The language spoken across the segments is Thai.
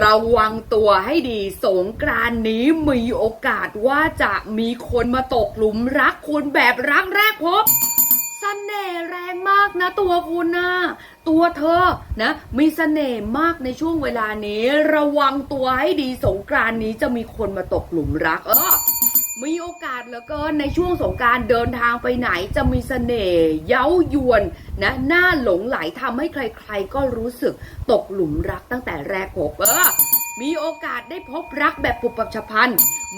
ระวังตัวให้ดีสงกรานนี้มีโอกาสว่าจะมีคนมาตกหลุมรักคุณแบบรักแรกพบากนะตัวคุณนะตัวเธอนะมีเสน่ห์มากในช่วงเวลานี้ ระวังตัวให้ดีสงกรานนี้จะมีคนมาตกหลุมรัก เออมีโอกาสเหลือเกินในช่วงสงการเดินทางไปไหนจะมีเสน่ห์เย้ายวนนะหน้าหลงไหลทำให้ใครๆก็รู้สึกตกหลุมรักตั้งแต่แรกพบเออ มีโอกาสได้พบรักแบบปุบปับฉับพลัน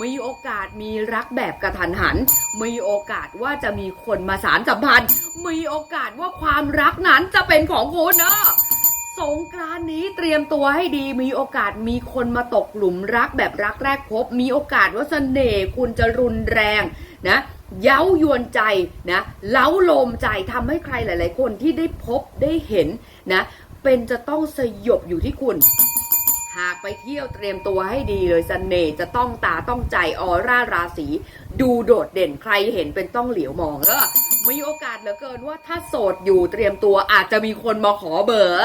มีโอกาสมีรักแบบกระทันหัน มีโอกาสว่าจะมีคนมาสารสัมพันธ์ มีโอกาสว่าความรักนั้นจะเป็นของคุณเนอะสงกรานนี้เตรียมตัวให้ดี มีโอกาสมีคนมาตกหลุมรักแบบรักแรกพบ มีโอกาสว่าเสน่ห์คุณจะรุนแรงนะเย้ายวนใจนะเล้าโลมใจทำให้ใครหลาย ๆ คนที่ได้พบได้เห็นนะเป็นจะต้องสยบอยู่ที่คุณ หากไปเที่ยวเตรียมตัวให้ดีเลยเสน่ห์จะต้องตาต้องใจออร่าราศีดูโดดเด่นใครเห็นเป็นต้องเหลียวมองเออมีโอกาสเหลือเกินว่าถ้าโสดอยู่เตรียมตัวอาจจะมีคนมาขอเบอร์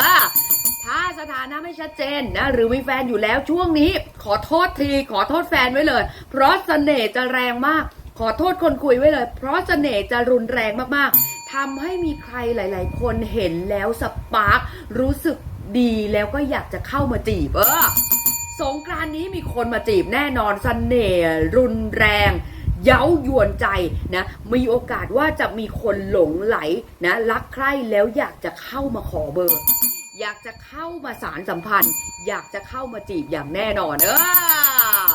ถ้าสถานะไม่ชัดเจนนะ หรือมีแฟนอยู่แล้วช่วงนี้ ขอโทษทีขอโทษแฟนไว้เลย เพราะเสน่ห์จะแรงมาก ขอโทษคนคุยไว้เลย เพราะเสน่ห์จะรุนแรงมากๆทำให้มีใครหลาย ๆ คนเห็นแล้วสปาร์ครู้สึก ดีแล้วก็อยากจะเข้ามาจีบเออสงกรานต์นี้มีคนมาจีบแน่นอนเสน่ห์รุนแรง เย้ายวนใจนะ มีโอกาสว่าจะมีคนหลงไหลนะรักใคร่แล้วอยากจะเข้ามาขอเบอร์ อยากจะเข้ามาสารสัมพันธ์ อยากจะเข้ามาจีบอย่างแน่นอนเออ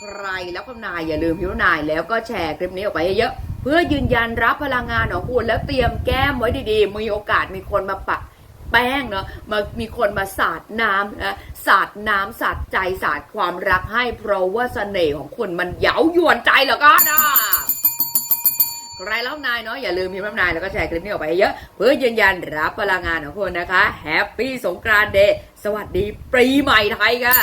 ใครแล้วก็นายอย่าลืมพิมพ์นายแล้วก็แชร์คลิปนี้ออกไปเยอะๆเพื่อยืนยันรับพลังงานของคุณแล้วเตรียมแก้มไว้ดีๆ มีโอกาสมีคนมาปะ แป้งเนาะมามีคนมาสาดน้ำนะสาดน้ำสาดใจสาดความรักให้ เพราะว่าเสน่ห์ของคนมันเย้ายวนใจเหลือเก็นะใครรับนายเนาะอย่าลืมพิมพ์รับนายแล้วก็แชร์คลิปนี้ออกไปเยอะเพื่อยืนยันรับพลังงานของคนนะคะแฮปปี้สงกรานต์เดย์สวัสดีปีใหม่ไทยค่ะ